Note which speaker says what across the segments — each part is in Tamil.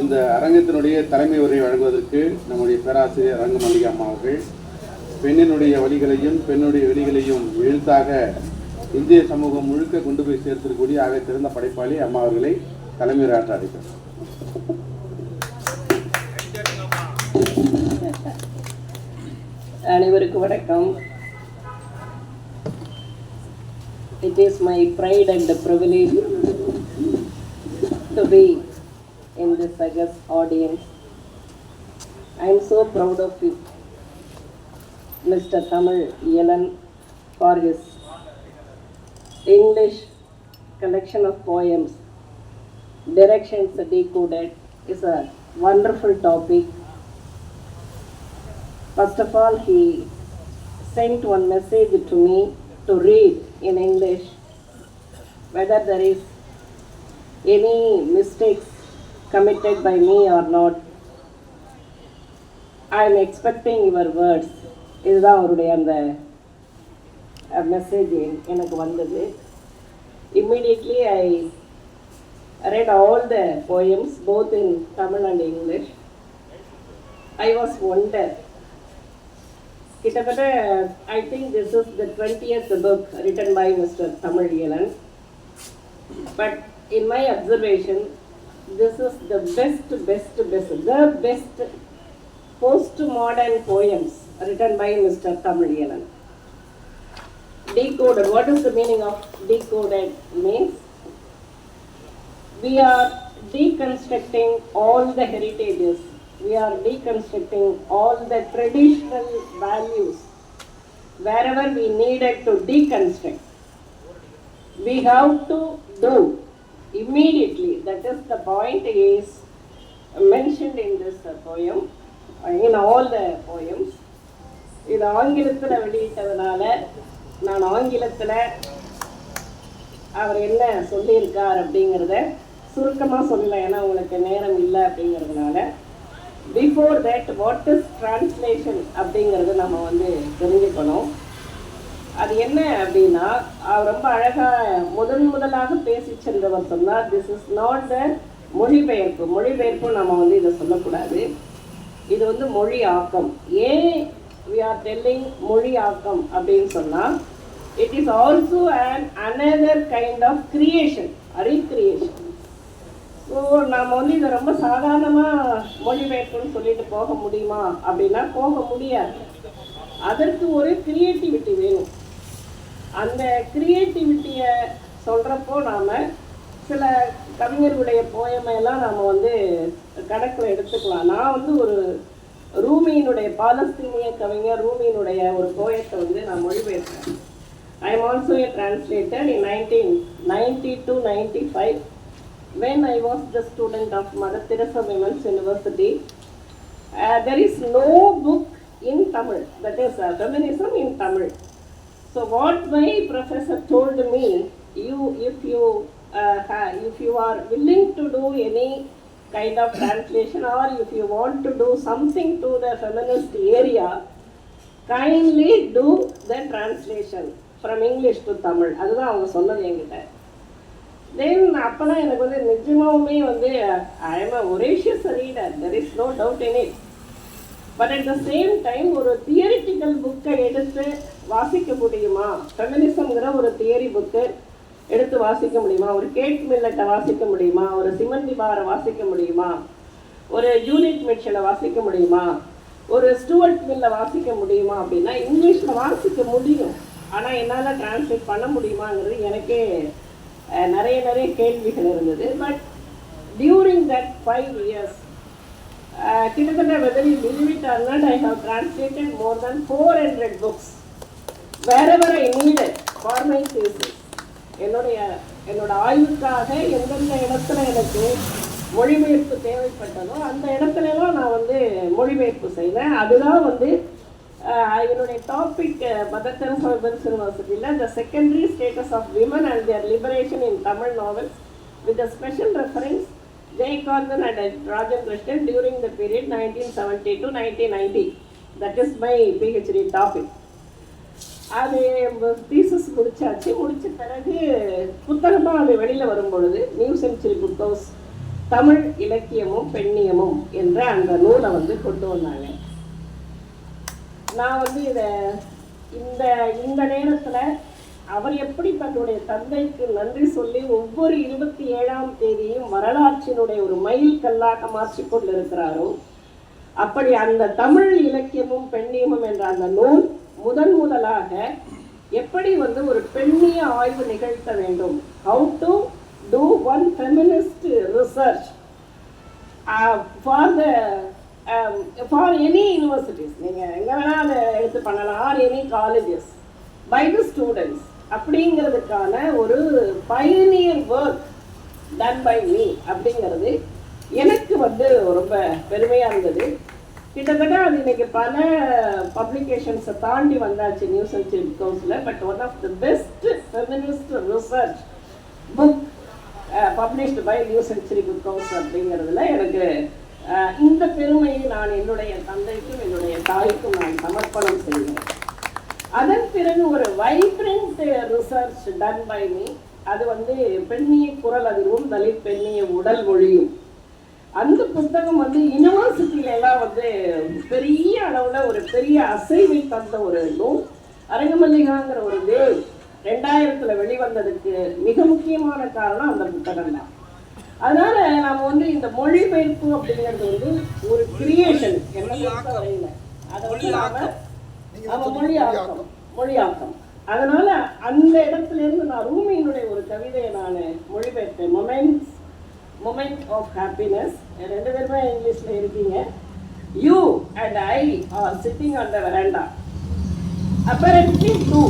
Speaker 1: இந்த அரங்கத்தினுடைய தலைமை உரை வழங்குவதற்கு நம்முடைய பேராசிரியர் அரங்க மல்லிகா அம்மா அவர்கள் பெண்ணினுடைய வழிகளையும் பெண்ணுடைய வெளிகளையும் எழுத்தாக இந்திய சமூகம் முழுக்க கொண்டு போய் சேர்த்திருக்கக்கூடிய ஆக சிறந்த படைப்பாளி அம்மா அவர்களை தலைமை உரையாற்ற அழைக்கிறோம்.
Speaker 2: அனைவருக்கும் வணக்கம். It is my pride and privilege to be in this august audience. I am so proud of you, Mr. Tamil Yelan, for his English collection of poems. Directions Decoded is a wonderful topic First of all, he sent one message to me to read in English whether there is any mistakes committed by me or not. I am expecting your words. இதுதான் அவருடைய அந்த மெசேஜ் எனக்கு வந்தது immediately I read all the poems both in Tamil and English. I was wondered கிட்டத்தட்ட I think this is the twentieth book written by mister Tamil Iyalan but in my observation this is the best, best, best, the best postmodern poems written by Mr. Tamilianan. Decoded. What is the meaning of decoded means? We are deconstructing all the heritages. We are deconstructing all the traditional values wherever we needed to deconstruct. We have to do immediately that is the point is mentioned in this uh, poem, uh, in all the poems. இது ஆங்கிலத்தில் வெளியிட்டதுனால நான் ஆங்கிலத்தில் அவர் என்ன சொல்லியிருக்கார் அப்படிங்கிறத சுருக்கமாக சொல்லலை ஏன்னா உங்களுக்கு நேரம் இல்லை அப்படிங்கிறதுனால before that what is translation அப்படிங்கிறது நம்ம வந்து தெரிஞ்சுக்கணும் அது என்ன அப்படின்னா ரொம்ப அழகாக முதன் முதலாக பேசி சென்றவர் சொன்னார் திஸ் இஸ் நாட் த மொழிபெயர்ப்பு. மொழிபெயர்ப்பு நம்ம வந்து இதை சொல்லக்கூடாது. இது வந்து மொழி ஆக்கம். ஏன் வி ஆர் டெல்லிங் மொழி ஆக்கம் அப்படின்னு சொன்னால் it is also and another kind of creation recreation so நாம் வந்து இதை ரொம்ப சாதாரணமாக மொழிபெயர்ப்புன்னு சொல்லிட்டு போக முடியுமா அப்படின்னா போக முடியாது. அதற்கு ஒரு கிரியேட்டிவிட்டி வேணும். அந்த க்ரியேட்டிவிட்டியை சொல்கிறப்போ நாம் சில கவிஞர்களுடைய போயமையெல்லாம் நாம் வந்து கணக்கில் எடுத்துக்கலாம். நான் வந்து ஒரு ரூமியினுடைய பாலஸ்தீனிய கவிஞர் ரூமியினுடைய ஒரு போயத்தை வந்து நான் மொழிபெயர்த்தேன் I am also a translator in nineteen ninety to ninety five when I was the student of Mother Teresa Women's University, uh, there is no book in Tamil, that is uh, feminism in Tamil. So what my professor told me, you if you uh, ha- if you are willing to do any kind of translation or if you want to do something to the feminist area, kindly do the translation from English to Tamil. அதுதான் அவங்க சொன்னது என்கிட்ட தென் அப்போலாம் எனக்கு வந்து நிஜமாவுமே வந்து I am a voracious reader there is no doubt in it but at the same time ஒரு தியரிட்டிக்கல் புக்கை எடுத்து வாசிக்க முடியுமா ஃபெமினிசம்ங்கிற ஒரு தியரி புக்கு எடுத்து வாசிக்க முடியுமா? ஒரு கேட் மில்லட்டை வாசிக்க முடியுமா? ஒரு சிமந்தி பாரை வாசிக்க முடியுமா? ஒரு யூனிட் மிஷனை வாசிக்க முடியுமா? ஒரு ஸ்டூவர்ட் மில்லை வாசிக்க முடியுமா? அப்படின்னா இங்கிலீஷில் வாசிக்க முடியும். ஆனால் என்னால் டிரான்ஸ்லேட் பண்ண முடியுமாங்கிறது எனக்கே நிறைய நிறைய கேள்விகள் இருந்தது. But during that five years கிட்டத்தட்ட whether you believe or not I have translated more than four hundred books whatever I needed for my என்னுடைய என்னோட ஆய்வுக்காக எந்தெந்த இடத்துல எனக்கு மொழிபெயர்ப்பு தேவைப்பட்டதோ அந்த இடத்துலலாம் நான் வந்து மொழிபெயர்ப்பு செய்வேன். அதுதான் வந்து என்னுடைய டாபிக் மதர் தெரசா யூனிவர்சிட்டியில் the secondary status of women and their liberation in Tamil novels with a special reference Jayakanthan and Rajan Krishnan during the period nineteen seventy to nineteen ninety that is my PhD topic அது தீசஸ் முடிச்சாச்சு. முடிச்ச பிறகு புத்தகமாக அது வெளியில் வரும் பொழுது New Century Book House Tamil இலக்கியமும் பெண்ணியமும் என்ற அந்த நூலை வந்து கொண்டு வந்தாங்க. நான் வந்து இதை இந்த இந்த நேரத்தில் அவர் எப்படி தன்னுடைய தந்தைக்கு நன்றி சொல்லி ஒவ்வொரு இருபத்தி ஏழாம் தேதியும் வரலாற்றினுடைய ஒரு மைல் கல்லாக மாற்றிக்கொண்டிருக்கிறாரோ அப்படி அந்த தமிழ் இலக்கியமும் பெண்ணியமும் என்ற அந்த நூல் முதன் முதலாக எப்படி வந்து ஒரு பெண்ணிய ஆய்வு நிகழ்த்த வேண்டும்? How to do one feminist research for the for any universities நீங்கள் எங்கே வேணால் அதை எடுத்து பண்ணலாம். Or any colleges by the students அப்படிங்கிறதுக்கான ஒரு pioneer work done by me அப்படிங்கிறது எனக்கு வந்து ரொம்ப பெருமையாக இருந்தது. கிட்டத்தட்ட அது இன்னைக்கு பல பப்ளிகேஷன்ஸை தாண்டி வந்தாச்சு news century council but one of the best feminist research book published by New Century Book House அப்படிங்கிறதுல எனக்கு uh, இந்த பெருமையை நான் என்னுடைய தந்தைக்கும் என்னுடைய தாய்க்கும் நான் சமர்ப்பணம் செய்கிறேன். அதன் பிறகு ஒரு vibrant research done by me அது வந்து பெண்ணிய குரல் அதுவும் தலித் பெண்ணிய உடல் மொழியும். அந்த புத்தகம் வந்து யூனிவர்சிட்டியில எல்லாம் வந்து பெரிய அளவுல ஒரு பெரிய அசைவை தந்த ஒரு நூல். அரங்கமல்லிகாங்கிற ஒரு வேவ் ரெண்டாயிரத்துல வெளிவந்ததுக்கு மிக முக்கியமான காரணம் அந்த புத்தகம் தான் அதனால நாம வந்து இந்த மொழிபெயர்ப்பு அப்படிங்கிறது வந்து ஒரு கிரியேஷன் என்ன பொறுத்த வரையில அதை வந்து நாம ஆமா மொழியாக்கம். மொழியாக்கம். அதனால அந்த இடத்துல இருந்து நான் ரூமியினுடைய ஒரு கவிதையை நான் மொழிபெயர்த்தேன். Moments. மொமெண்ட் ஆஃப் ஹாப்பினஸ் ரெண்டு பேருமே இங்கிலீஷ்ல இருக்கீங்க you and I are sitting on the veranda apparently two,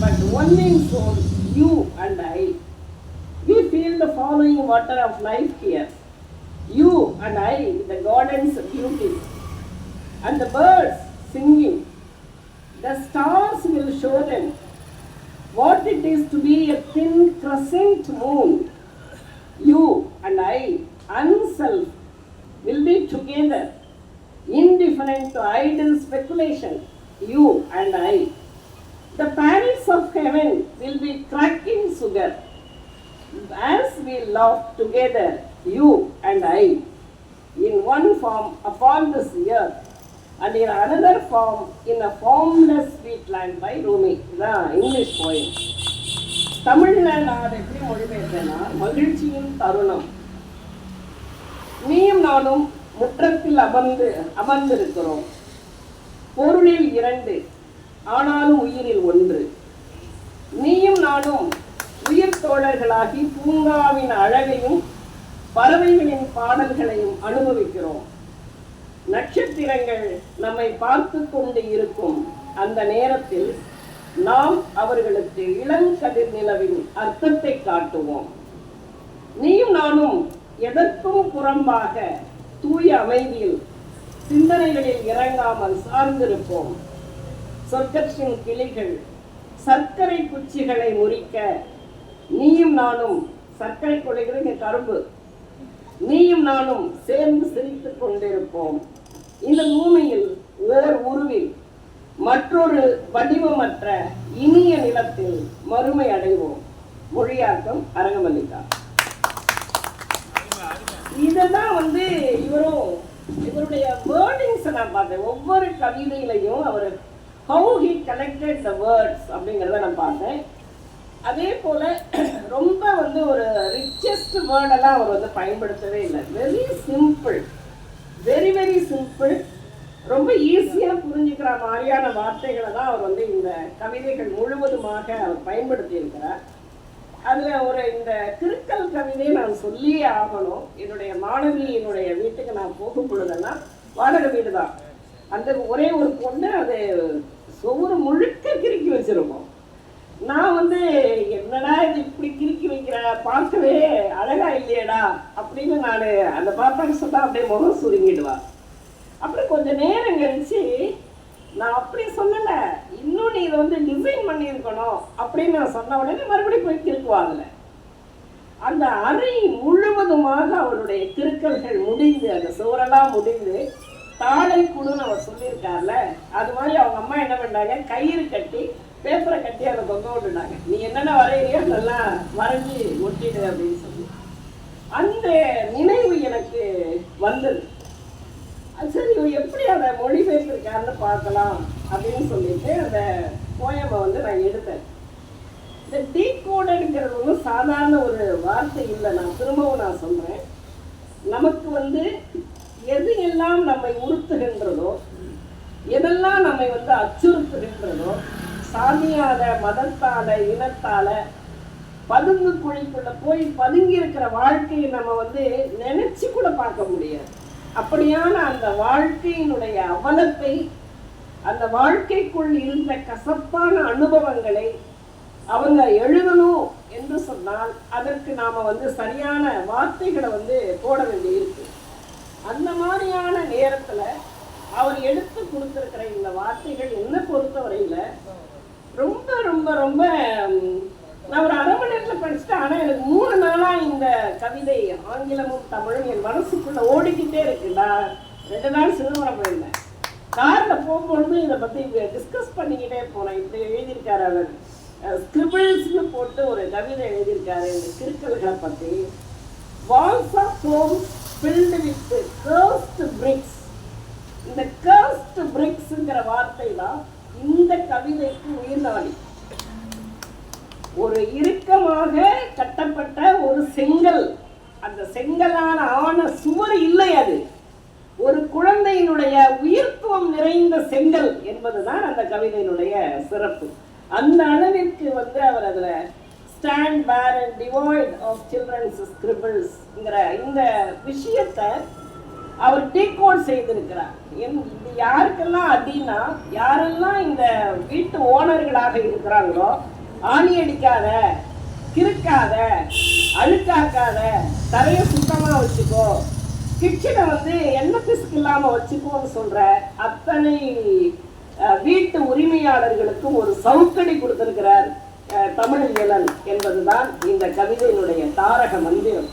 Speaker 2: but one in soul, you and I. We feel the following water of life here. You and I, the garden's beauty, and the birds singing. The stars will show them what it is to be a thin crescent moon. you and I, unself, will be together, indifferent to idle speculation, you and I. The parents of heaven will be cracking sugar as we laugh together, you and I, in one form upon this earth and in another form in a formless sweet land by Rumi, the English poet. Tamil land மகிழ்ச்சியின் தருணம். நீயும் நானும் முற்றத்தில் அமர்ந்து அமர்ந்திருக்கிறோம். பொருளில் இரண்டு ஆனாலும் உயிரில் ஒன்று. நீயும் நானும் உயிர் தோழர்களாகி பூங்காவின் அழகையும் பறவைகளின் பாடல்களையும் அனுபவிக்கிறோம். நட்சத்திரங்கள் நம்மை பார்த்து கொண்டு இருக்கும் அந்த நேரத்தில் நாம் அவர்களுக்கு இளங்கதிர் நிலவின் அர்த்தத்தை காட்டுவோம். நானும் எதற்கும் புறம்பாக தூய அமைதியில் சிந்தனைகளில் இறங்காமல் சார்ந்திருப்போம். சொர்க்கத்தின் கிளிகள் சர்க்கரை குச்சிகளை முறிக்க நீயும் நானும் சர்க்கரை கொலைகள் கரும்பு. நீயும் நானும் சேர்ந்து சிரித்துக் கொண்டிருப்போம். இந்த பூமியில் வேறு உருவில் மற்றொரு வடிவமற்ற இனிய நிலத்தில் மறுமை அடைவோம். மொழியாக்கம் அரங்கமல்லிகா. இதெல்லாம் வந்து இவரும் இவருடைய வேர்டிங்ஸை நான் பார்த்தேன். ஒவ்வொரு கவிதையிலையும் அவர் how he collected the words அப்படிங்கிறத நான் பார்த்தேன். அதே போல ரொம்ப வந்து ஒரு ரிச்சஸ்ட் வேர்டெல்லாம் அவர் வந்து பயன்படுத்தவே இல்லை. Very simple very very simple ரொம்ப ஈஸியாக புரிஞ்சுக்கிற மாதிரியான வார்த்தைகளை தான் அவர் வந்து இந்த கவிதைகள் முழுவதுமாக அவர் பயன்படுத்தி இருக்கிறார் அதில் ஒரு இந்த திருக்கல் கவிதையை நான் சொல்லியே ஆகணும். என்னுடைய மாணவி என்னுடைய வீட்டுக்கு நான் போகும் பொழுதெல்லாம் வாடகை வீடு தான் அந்த ஒரே ஒரு பொண்ணு அது சுவர் முழுக்க கிறுக்கி வச்சிருக்கோம். நான் வந்து என்னடா இது இப்படி கிறுக்கி வைக்கிற? பார்க்கவே அழகா இல்லையேடா அப்படின்னு நான் அந்த பார்த்தாங்க சொன்னா அப்படியே முகம் சுருங்கிடுவா. அப்புறம் கொஞ்ச நேரம் கழிச்சு நான் அப்படி சொல்லலை. இன்னும் நீ இதை வந்து டிசைன் பண்ணியிருக்கணும் அப்படின்னு நான் சொன்ன உடனே மறுபடியும் போய் கிறுக்குவாங்கல்ல அந்த அறை முழுவதுமாக அவருடைய திருக்கல்கள் முடிந்து அந்த சுவரெல்லாம் முடிந்து தாளை குடுன்னு அவர் சொல்லியிருக்கார்ல அது மாதிரி அவங்க அம்மா என்ன பண்ணாங்க? கயிறு கட்டி பேப்பரை கட்டி அதை தொங்க விட்டுட்டாங்க. நீ என்னென்ன வரையிறியோ அதெல்லாம் வரைஞ்சி ஒட்டிடு அப்படின்னு சொல்லி. அந்த நினைவு எனக்கு வந்தது. அது சரி எப்படி அதை மொழிபெயர்த்திருக்காருன்னு பார்க்கலாம். அப்படின்னு சொல்லிட்டு அந்த போயமை வந்து நான் எடுத்தேன். இந்த டீகோடருங்கிறது ஒன்றும் சாதாரண ஒரு வார்த்தை இல்லை நான் திரும்பவும் நான் சொல்கிறேன் நமக்கு வந்து எது எல்லாம் நம்மை உறுத்துகின்றதோ எதெல்லாம் நம்மை வந்து அச்சுறுத்துகின்றதோ சாமியால மதத்தால இனத்தால பதுங்கு குழிக்குள்ள போய் பதுங்கி இருக்கிற வாழ்க்கையை நம்ம வந்து நினைச்சு கூட பார்க்க முடியாது. அப்படியான அந்த வாழ்க்கையினுடைய அவலத்தை அந்த வாழ்க்கைக்குள் இருந்த கசப்பான அனுபவங்களை அவங்க எழுதணும் என்று சொன்னால் அதற்கு நாம வந்து சரியான வார்த்தைகளை வந்து போட வேண்டியிருக்கு. அந்த மாதிரியான நேரத்துல அவர் எடுத்து கொடுத்துருக்கிற இந்த வார்த்தைகள் என்ன பொறுத்தவரையில ரொம்ப ரொம்ப ரொம்ப நான் ஒரு அரை மணி நேரத்தில் படிச்சுட்டேன். ஆனால் எனக்கு மூணு நாளாக இந்த கவிதை ஆங்கிலமும் தமிழும் என் மனசுக்குள்ளே ஓடிக்கிட்டே இருக்கு ரெண்டு நாள் சிதம்பரம் போயிருந்தேன். காரில் போகும்பொழுது இதை பற்றி டிஸ்கஸ் பண்ணிக்கிட்டே போனேன் இப்படி எழுதியிருக்காரு அவர். ஸ்கிரிபிள்ஸ்னு போட்டு ஒரு கவிதை எழுதியிருக்காரு இந்த கிறுக்கல்களை பற்றி walls of homes filled with cursed bricks இந்த கர்ஸ்ட் பிரிக்ஸுங்கிற வார்த்தை தான் இந்த கவிதைக்கு உயிர்நாடி ஒரு இறுக்கமாக கட்டப்பட்ட ஒரு செங்கல். அந்த செங்கலான ஆன சுவர் இல்லை அது. ஒரு குழந்தையினுடைய உயிர்த்துவம் நிறைந்த செங்கல் என்பதுதான் அந்த கவிதையினுடைய சிறப்பு. அந்த அளவிற்கு வந்து அவர் அதுல stand bare and devoid of children's ஸ்கிரிபிள்ஸ்ங்கிற இந்த விஷயத்தை அவர் டீகோட் செய்திருக்கிறார். என்- இது யாருக்கெல்லாம் அப்படின்னா யாரெல்லாம் இந்த வீட்டு ஓனர்களாக இருக்கிறாங்களோ ஆணி அடிக்காத கிறுக்காத அழுக்காக்காத தரையை சுத்தமாக வச்சுக்கோ கிச்சனை வந்து என்ன பிசுக்கு இல்லாம வச்சுக்கோன்னு சொல்ற அத்தனை வீட்டு உரிமையாளர்களுக்கும் ஒரு சவுக்கடி கொடுத்திருக்கிறார் அஹ், தமிழ் என்பதுதான் இந்த கவிதையினுடைய தாரக மந்திரம்.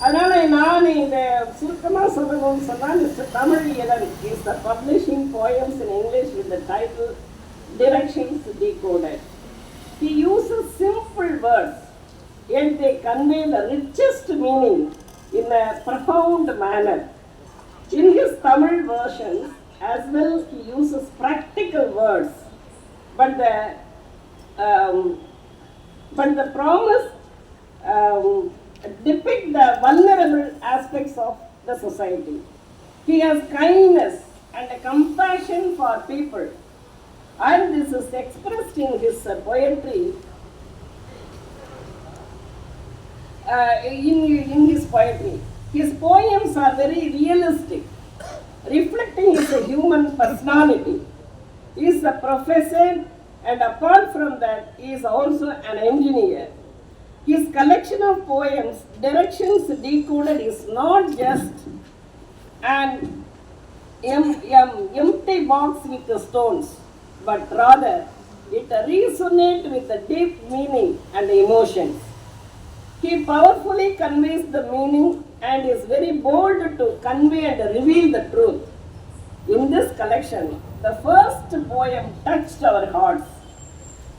Speaker 2: அதனால நான் இந்த சுருக்கமாக சொல்லணும்னு சொன்னால் mister Tamil Iyalan is the publishing poems in English with the title directions decoded he uses simple words yet they convey the richest meaning. In a profound manner in his tamil version as well he uses practical words but the um, but the promise um, depict the vulnerable aspects of the society. He has kindness and a compassion for people, and this is expressed in his uh, poetry. Uh, in, in his poetry, his poems are very realistic, reflecting his uh, human personality. He is a professor, and apart from that, he is also an engineer. His collection of poems, Directions Decoded, is not just an em- em- empty box with the stones, but rather it resonates with the deep meaning and emotions. He powerfully conveys the meaning and is very bold to convey and reveal the truth. In this collection, the first poem touched our hearts.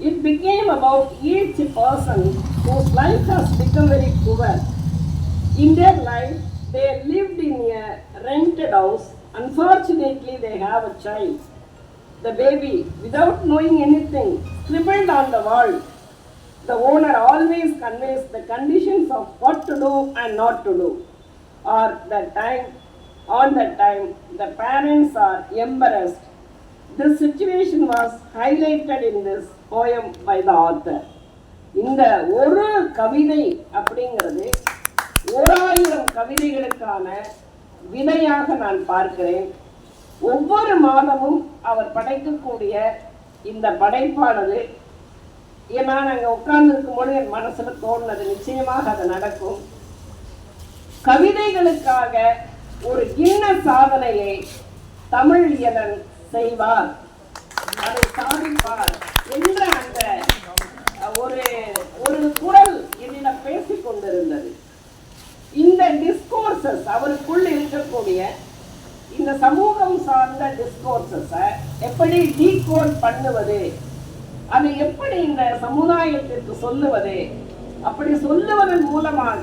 Speaker 2: It became about each person whose life has become very poor. In their life, they lived in a rented house. Unfortunately, they have a child. The baby, without knowing anything, scribbled on the wall. The owner always conveys the conditions of what to do and not to do. Or the time, on that time, the parents are embarrassed. This situation was highlighted in this poem by the author. இந்த ஒரு கவிதை அப்படிங்கிறது ஓராயிரம் கவிதைகளுக்கான விதையாக நான் பார்க்கிறேன் ஒவ்வொரு மாதமும் அவர் படைக்கக்கூடிய இந்த படைப்பானது ஏன் நான் அங்கே இருக்கும்போது என் மனசில் தோணுனது நிச்சயமாக அது நடக்கும். கவிதைகளுக்காக ஒரு கிண்ண சாதனையை தமிழ் இயலன் செய்வார். அதை சாதிப்பார் என்ற அந்த ஒரு ஒரு குரல் என்னிடம் பேசிக் கொண்டிருந்தது. இந்த டிஸ்கோர்சஸ் அவருக்குள் இருக்கக்கூடிய இந்த சமூகம் சார்ந்த டிஸ்கோர்சஸை எப்படி டீகோட் பண்ணுவது அதை எப்படி இந்த சமுதாயத்திற்கு சொல்லுவது? அப்படி சொல்லுவதன் மூலமாக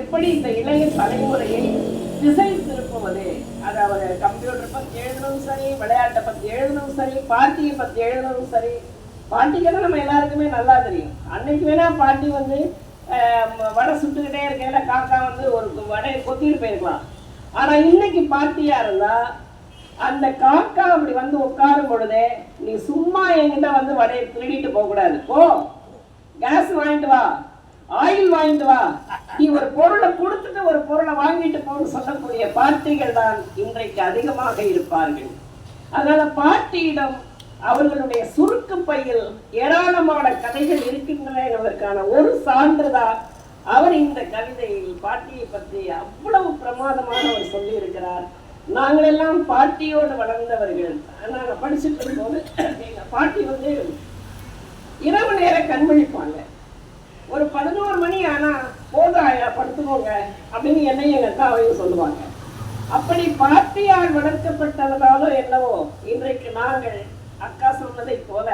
Speaker 2: எப்படி இந்த இளைய தலைமுறையை திசை திருப்புவது? அதாவது கம்ப்யூட்டர் பத்தி எழுதணும் சரி விளையாட்டை பத்தி எழுதணும் சரி பாட்டியை பத்தி எழுதணும் சரி பாட்டிக்கு நம்ம எல்லாருக்குமே நல்லா தெரியும். அன்னைக்கு வேணா பாட்டி வந்து வடை சுட்டுக்கிட்டே இருக்கையில காக்கா வந்து ஒரு வடையை கொத்திட்டு போயிருக்கலாம். ஆனா இன்னைக்கு பாட்டியா இருந்தா அந்த காக்கா அப்படி வந்து உட்காரும் பொழுதே நீ சும்மா என்கிட்ட வந்து வடையை திருடிட்டு போக கூடாது போ. கேஸ் வாங்கிட்டு வா. ஆயில் வாங்கிட்டு வா. நீ ஒரு பொருளை கொடுத்துட்டு ஒரு பொருளை வாங்கிட்டு போன்னு சொல்லக்கூடிய பாட்டிகள் தான் இன்றைக்கு அதிகமாக இருப்பார்கள். அதனால பாட்டியிடம் அவர்களுடைய சுருக்கு பையில் ஏராளமான கதைகள் இருக்கின்றன என்பதற்கான ஒரு சான்றுதான் அவர் இந்த கவிதையில் பாட்டியை பற்றி அவ்வளவு பிரமாதமாக அவர் சொல்லியிருக்கிறார். நாங்கள் எல்லாம் பாட்டியோடு வளர்ந்தவர்கள். நாங்கள் படிச்சுட்டு இருக்கும்போது எங்கள் பாட்டி வந்து இரவு நேர கண்மொழிப்பாங்க. ஒரு பதினோரு மணி ஆனால் போதாயா படுத்துக்கோங்க அப்படின்னு என்னையும் எங்கள் அக்காவையும் சொல்லுவாங்க. அப்படி பாட்டியால் வளர்க்கப்பட்டதாலோ என்னவோ இன்றைக்கு நாங்கள் அக்கா சொன்னதை போல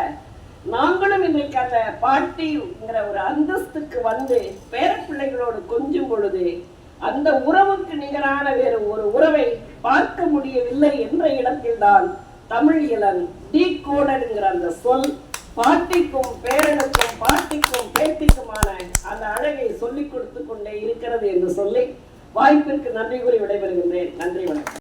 Speaker 2: நாங்களும் இன்றைக்கு அந்த பாட்டிங்கிற ஒரு அந்தஸ்துக்கு வந்து பேரப்பிள்ளைகளோடு கொஞ்சும் பொழுது அந்த உறவுக்கு நிகரான வேறு ஒரு உறவை பார்க்க முடியவில்லை என்ற இடத்தில்தான் தமிழ் இளன் டீ கோடடுங்கிற அந்த சொல் பாட்டிக்கும் பேரனுக்கும் பாட்டிக்கும் பேத்திக்குமான அந்த அழகை சொல்லிக் கொடுத்து கொண்டே இருக்கிறது என்று சொல்லி வாய்ப்பிற்கு நன்றி கூறி விடைபெறுகின்றேன். நன்றி வணக்கம்.